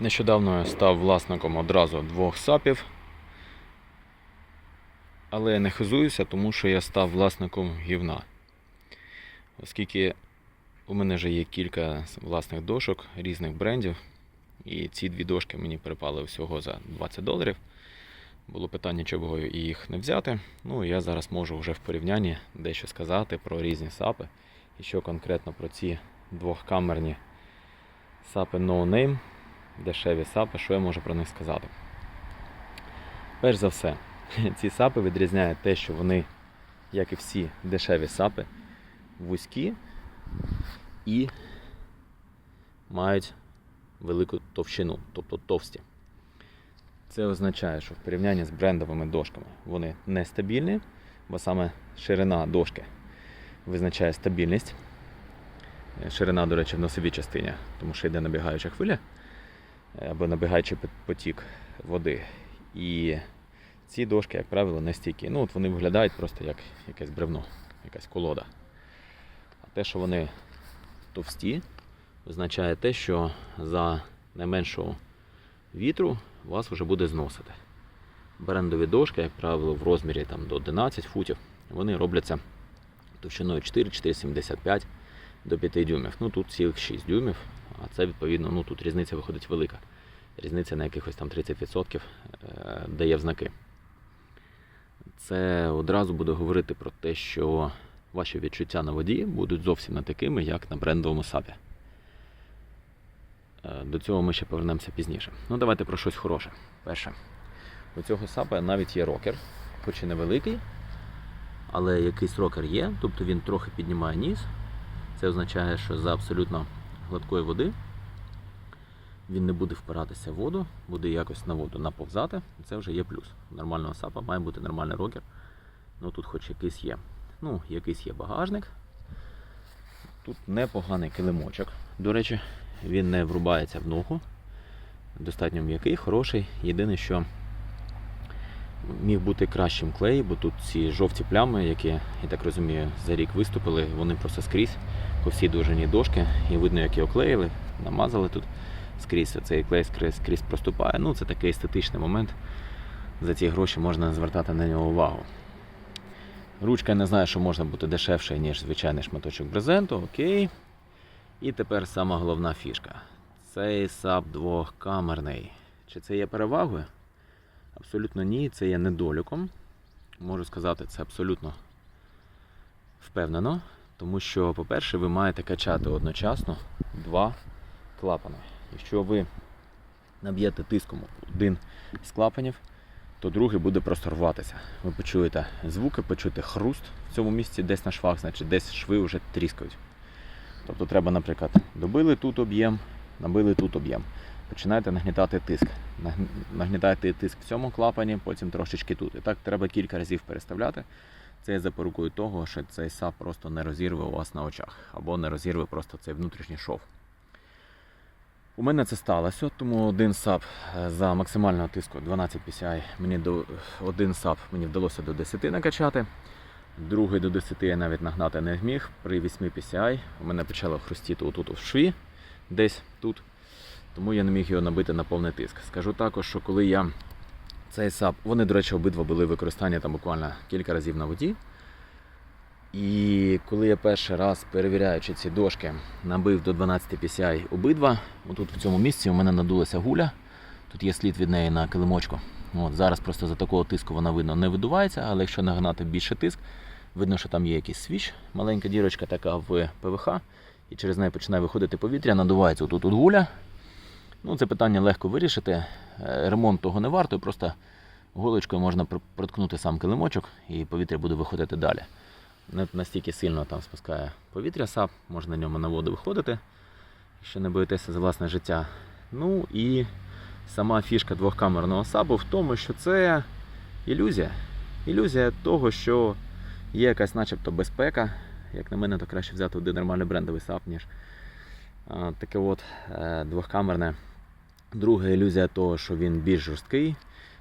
Нещодавно я став власником одразу двох сапів. Але я не хизуюся, тому що я став власником гівна. Оскільки у мене вже є кілька власних дошок різних брендів. І ці дві дошки мені припали всього за 20 доларів. Було питання, чого їх не взяти. Ну, я зараз можу вже в порівнянні дещо сказати про різні сапи. І що конкретно про ці двохкамерні сапи No Name, дешеві сапи, що я можу про них сказати. Перш за все, ці сапи відрізняють те, що вони, як і всі дешеві сапи, вузькі і мають велику товщину, тобто товсті. Це означає, що в порівнянні з брендовими дошками вони нестабільні, бо саме ширина дошки визначає стабільність. Ширина, до речі, в носовій частині, тому що йде набігаюча хвиля е, або набігаючий потік води. І ці дошки, як правило, не стійкі. Ну, от вони виглядають просто як якесь бревно, якась колода. А те, що вони товсті, означає те, що за найменшого вітру вас вже буде зносити. Брендові дошки, як правило, в розмірі там, до 11 футів, вони робляться товщиною 4-4,75 до 5 дюймів. Ну тут цілих 6 дюймів, а це відповідно, ну тут різниця виходить велика. Різниця на якихось там 30% е, дає в знаки. Це одразу буде говорити про те, що ваші відчуття на воді будуть зовсім не такими, як на брендовому сапі. Е, До цього ми ще повернемося пізніше. Ну, давайте про щось хороше. Перше. У цього сапа навіть є рокер, хоч і невеликий, але якийсь рокер є, тобто він трохи піднімає ніс. Це означає, що за абсолютно гладкої води він не буде впиратися в воду, буде якось на воду наповзати. Це вже є плюс. Нормального сапа має бути нормальний рокер. Ну тут хоч якийсь є. Ну, якийсь є багажник. Тут непоганий килимочок. До речі, він не врубається в ногу. Достатньо м'який, хороший. Єдине, що міг бути кращим клей, бо тут ці жовті плями, які, я так розумію, за рік виступили, вони просто скрізь по всій довжині дошки. І видно, як його клеїли, намазали тут скрізь. Цей клей скрізь, скрізь проступає. Ну, це такий естетичний момент. За ці гроші можна звертати на нього увагу. Ручка я не знаю, що можна бути дешевше, ніж звичайний шматочок брезенту, окей. І тепер сама головна фішка. Цей сап двохкамерний. Чи це є перевагою? Абсолютно ні, це є недоліком. Можу сказати, це абсолютно впевнено. Тому що, по-перше, ви маєте качати одночасно два клапани. Якщо ви наб'єте тиском один з клапанів, то другий буде просто рватися. Ви почуєте звуки, почуєте хруст в цьому місці десь на швах, значить десь шви вже тріскають. Тобто треба, наприклад, добили тут об'єм, набили тут об'єм. Починаєте нагнітати тиск. Нагн- Нагнітаєте тиск в цьому клапані, потім трошечки тут. І так треба кілька разів переставляти. Це є запорукою того, що цей сап просто не розірве у вас на очах, або не розірве просто цей внутрішній шов. У мене це сталося, тому один сап е, за максимального тиску 12 PSI, мені до один сап мені вдалося до 10 накачати. Другий до 10 я навіть нагнати не зміг. При 8 PSI у мене почало хрустіти отут в шві, десь тут. Тому я не міг його набити на повний тиск. Скажу також, що коли я цей сап, вони, до речі, обидва були використані там буквально кілька разів на воді. І коли я перший раз, перевіряючи ці дошки, набив до 12 PSI обидва, отут в цьому місці у мене надулася гуля. Тут є слід від неї на килимочку. От, зараз просто за такого тиску вона видно не видувається, але якщо нагнати більше тиск, видно, що там є якийсь свіч, маленька дірочка така в ПВХ, і через неї починає виходити повітря, надувається отут от гуля. Ну, це питання легко вирішити. Е, Ремонт того не варто, просто голочкою можна проткнути сам килимочок і повітря буде виходити далі. Не настільки сильно там спускає повітря сап, можна на ньому на воду виходити, якщо не боїтеся за власне життя. Ну і сама фішка двохкамерного сабу в тому, що це ілюзія. Ілюзія того, що є якась начебто безпека. Як на мене, то краще взяти один нормальний брендовий сап, ніж таке от е, двохкамерне. Друга ілюзія того, що він більш жорсткий.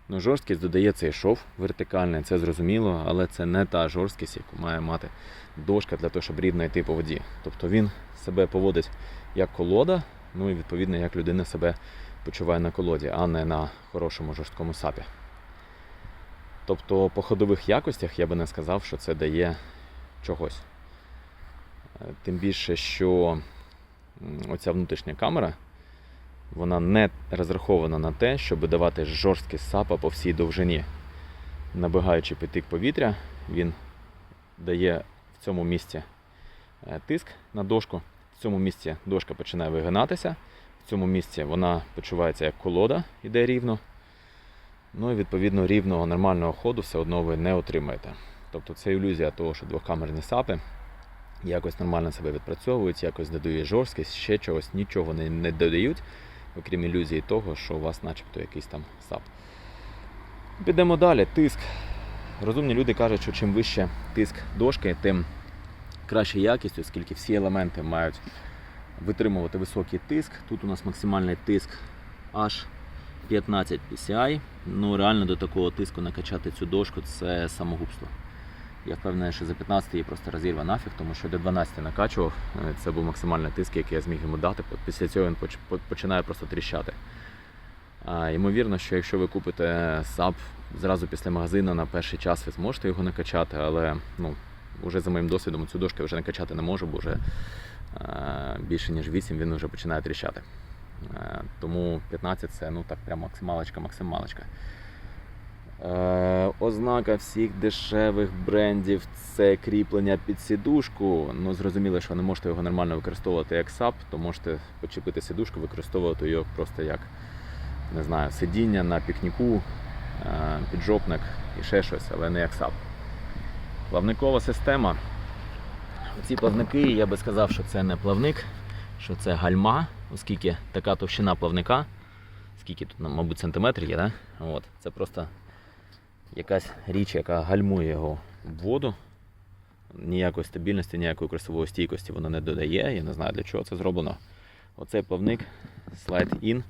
Ну, жорсткість додає цей шов вертикальний, це зрозуміло, але це не та жорсткість, яку має мати дошка для того, щоб рівно йти по воді. Тобто він себе поводить як колода, ну і відповідно як людина себе відпочиває на колоді, а не на хорошому жорсткому сапі. Тобто по ходових якостях я би не сказав, що це дає чогось. Е, Тим більше, що оця внутрішня камера, вона не розрахована на те, щоб давати жорсткий сапа по всій довжині. Набигаючи потік повітря, він дає в цьому місці е, тиск на дошку. В цьому місці дошка починає вигинатися. В цьому місці вона почувається як колода, іде рівно. Ну і відповідно рівного нормального ходу все одно ви не отримаєте. Тобто це ілюзія того, що двокамерні сапи якось нормально себе відпрацьовують, якось додають жорсткість, ще чогось, нічого не, не додають, окрім ілюзії того, що у вас начебто якийсь там сап. Підемо далі. Тиск. Розумні люди кажуть, що чим вище тиск дошки, тим краща якість, оскільки всі елементи мають витримувати високий тиск. Тут у нас максимальний тиск аж 15 PCI. Ну реально до такого тиску накачати цю дошку це самогубство. Я впевнений, що за 15 її просто розірве нафіг, тому що до 12 накачував. Е, Це був максимальний тиск, який я зміг йому дати. Після цього він починає просто тріщати. Ймовірно, що якщо ви купите САП зразу після магазину на перший час ви зможете його накачати, але ну, вже за моїм досвідом цю дошку вже накачати не можу, бо вже е, більше ніж 8 він вже починає тріщати. Е, тому 15 це ну так прям максималочка, максималочка. Е, ознака всіх дешевих брендів це кріплення під сідушку. Ну, зрозуміло, що не можете його нормально використовувати як САП, то можете почепити сідушку, використовувати його просто як не знаю, сидіння на пікніку, е, піджопник і ще щось, але не як САП. Плавникова система. Ці плавники, я би сказав, що це не плавник, що це гальма, оскільки така товщина плавника, скільки тут, ну, мабуть, сантиметрів є, да? От, це просто якась річ, яка гальмує його в воду. Ніякої стабільності, ніякої красової стійкості воно не додає. Я не знаю для чого це зроблено. Оцей плавник Slide In.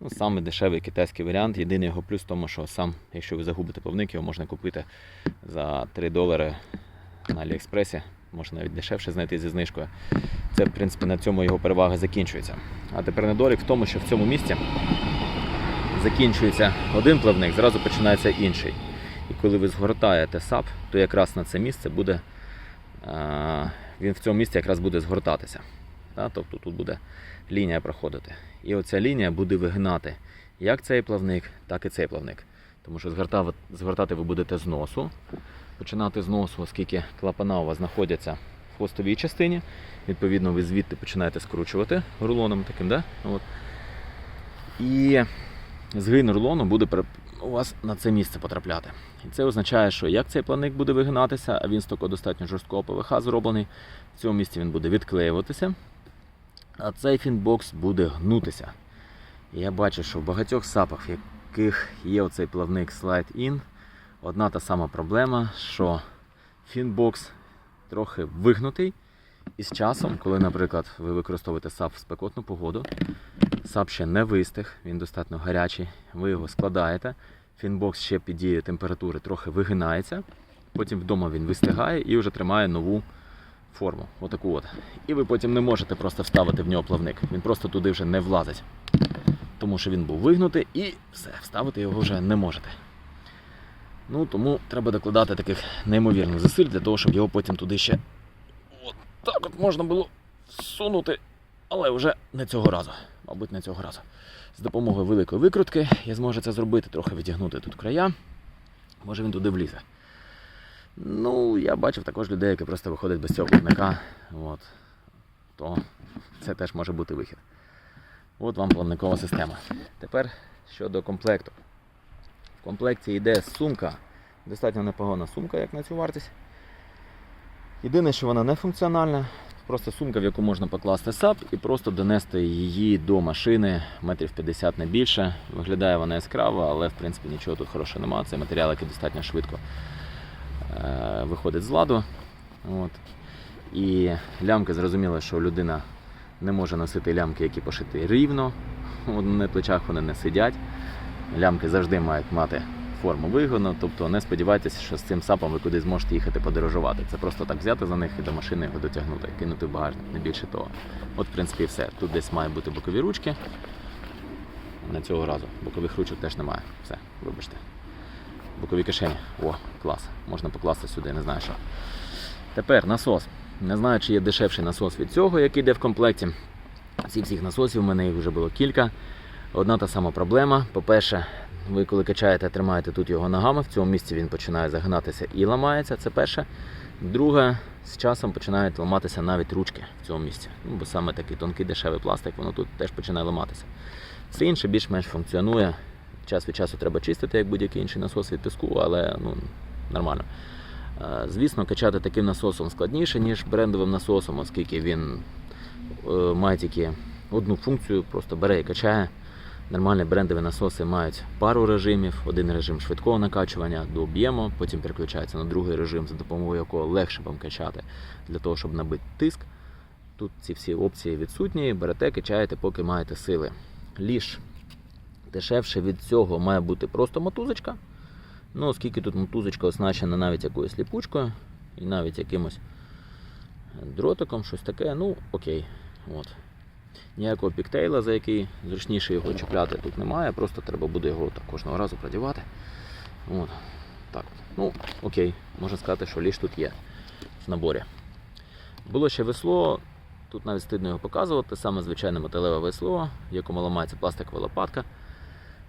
Ну, саме дешевий китайський варіант. Єдиний його плюс в тому, що сам, якщо ви загубите плавник, його можна купити за 3 долари на Аліекспресі. Можна навіть дешевше знайти зі знижкою. Це, в принципі, на цьому його перевага закінчується. А тепер недолік в тому, що в цьому місці закінчується один плавник, зразу починається інший. І коли ви згортаєте сап, то якраз на це місце буде, він в цьому місці якраз буде згортатися. Тобто тут буде лінія проходити. І оця лінія буде вигинати як цей плавник, так і цей плавник. Тому що згортати ви будете з носу, починати з носу, оскільки клапана у вас знаходяться в хвостовій частині. Відповідно, ви звідти починаєте скручувати рулоном таким, да? От. І згин рулону буде у вас на це місце потрапляти. І це означає, що як цей плавник буде вигинатися, а він з такого достатньо жорсткого ПВХ зроблений, в цьому місці він буде відклеюватися, а цей фінбокс буде гнутися. І я бачу, що в багатьох сапах, в яких є оцей плавник Slide In, одна та сама проблема, що фінбокс трохи вигнутий. І з часом, коли, наприклад, ви використовуєте сап в спекотну погоду, сап ще не вистиг, він достатньо гарячий, ви його складаєте, фінбокс ще під дією температури трохи вигинається, потім вдома він вистигає і вже тримає нову форму. Отаку от. І ви потім не можете просто вставити в нього плавник. Він просто туди вже не влазить. Тому що він був вигнутий і все, вставити його вже не можете. Ну, тому треба докладати таких неймовірних зусиль для того, щоб його потім туди ще от так от можна було всунути, але вже не цього разу. Мабуть, не цього разу. З допомогою великої викрутки я зможу це зробити, трохи відігнути тут края. Може він туди влізе. Ну, я бачив також людей, які просто виходять без цього плавника. От. То це теж може бути вихід. От вам плавникова система. Тепер щодо комплекту. В комплекті йде сумка. Достатньо непогана сумка, як на цю вартість. Єдине, що вона не функціональна, просто сумка, в яку можна покласти сап і просто донести її до машини метрів 50 не більше. Виглядає вона яскраво, але в принципі нічого тут хорошого немає. Це матеріал, який достатньо швидко е, виходить з ладу. От. І лямки зрозуміло, що людина не може носити лямки, які пошиті рівно. На плечах вони не сидять. Лямки завжди мають мати форму вигону, тобто не сподівайтеся, що з цим сапом ви кудись зможете їхати подорожувати. Це просто так взяти за них і до машини його дотягнути, кинути в багажник, не більше того. От, в принципі, і все. Тут десь має бути бокові ручки. не цього разу. Бокових ручок теж немає. Все, вибачте. Бокові кишені. О, клас. Можна покласти сюди, не знаю що. Тепер насос. Не знаю, чи є дешевший насос від цього, який йде в комплекті. Ці всіх насосів у мене їх вже було кілька. Одна та сама проблема. По-перше, ви коли качаєте, тримаєте тут його ногами, в цьому місці він починає загинатися і ламається. Це перше. Друге, з часом починають ламатися навіть ручки в цьому місці. Ну, бо саме такий тонкий дешевий пластик, воно тут теж починає ламатися. Все інше більш-менш функціонує. Час від часу треба чистити, як будь-який інший насос від піску, але ну, нормально. Е, Звісно, качати таким насосом складніше, ніж брендовим насосом, оскільки він е, має тільки одну функцію, просто бере і качає. Нормальні брендові насоси мають пару режимів. Один режим швидкого накачування до об'єму, потім переключається на другий режим, за допомогою якого легше вам качати для того, щоб набити тиск. Тут ці всі опції відсутні, берете, качаєте, поки маєте сили. Ліж дешевше від цього має бути просто мотузочка. Ну, оскільки тут мотузочка оснащена навіть якоюсь ліпучкою і навіть якимось дротиком, щось таке, ну окей. От. Ніякого піктейла, за який зручніше його чіпляти, тут немає, просто треба буде його так кожного разу продівати. От. Так. Ну, окей, можна сказати, що ліж тут є в наборі. Було ще весло, тут навіть стидно його показувати, саме звичайне металеве весло, в якому ламається пластикова лопатка.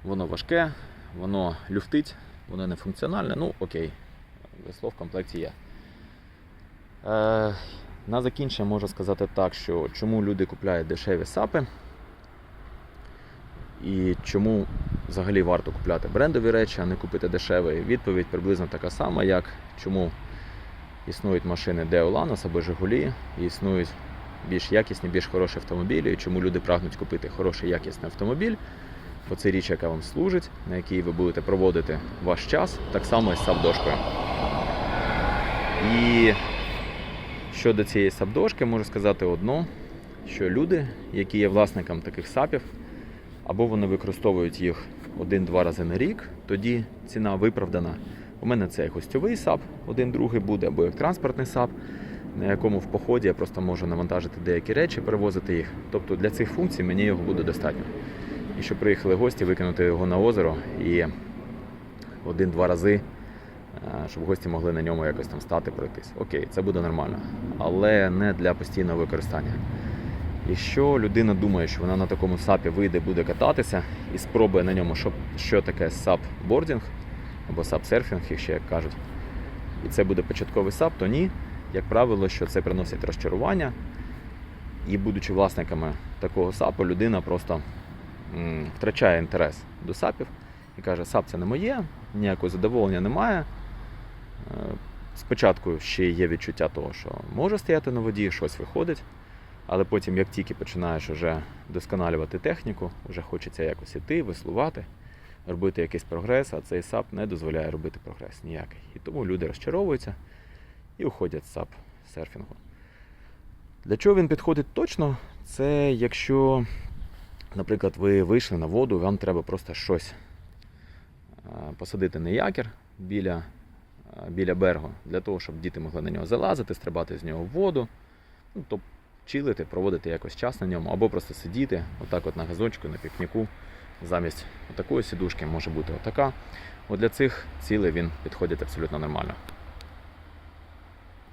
Воно важке, воно люфтить, воно не функціональне, ну окей, весло в комплекті є. Е, на закінчення можу сказати так, що чому люди купляють дешеві сапи і чому взагалі варто купляти брендові речі, а не купити дешеві. Відповідь приблизно така сама, як чому існують машини Деоланос або Жигулі, і існують більш якісні, більш хороші автомобілі, і чому люди прагнуть купити хороший якісний автомобіль. Бо це річ, яка вам служить, на якій ви будете проводити ваш час, так само і з сапдошкою. І щодо цієї сапдошки, можу сказати одно, що люди, які є власниками таких сапів, або вони використовують їх один-два рази на рік, тоді ціна виправдана. У мене це як гостьовий сап, один другий буде, або як транспортний сап, на якому в поході я просто можу навантажити деякі речі, перевозити їх. Тобто для цих функцій мені його буде достатньо. І щоб приїхали гості, викинути його на озеро і один-два рази, щоб гості могли на ньому якось там стати, пройтись. Окей, це буде нормально, але не для постійного використання. Якщо людина думає, що вона на такому сапі вийде, буде кататися і спробує на ньому, що, що таке сап-бордінг або сап-серфінг, як ще як кажуть, і це буде початковий сап, то ні. Як правило, що це приносить розчарування. І будучи власниками такого сапу, людина просто м, втрачає інтерес до сапів і каже, сап це не моє, ніякого задоволення немає. Е, Спочатку ще є відчуття того, що може стояти на воді, щось виходить, але потім, як тільки починаєш вже досконалювати техніку, вже хочеться якось іти, веслувати, робити якийсь прогрес, а цей сап не дозволяє робити прогрес ніякий. І тому люди розчаровуються і уходять з сап серфінгу. Для чого він підходить точно? Це якщо, наприклад, ви вийшли на воду, вам треба просто щось е, посадити на якір біля, біля берегу, для того, щоб діти могли на нього залазити, стрибати з нього в воду, ну, тобто чилити, проводити якось час на ньому, або просто сидіти отак от на газочку, на пікніку. Замість такої сідушки може бути отака. От для цих цілей він підходить абсолютно нормально.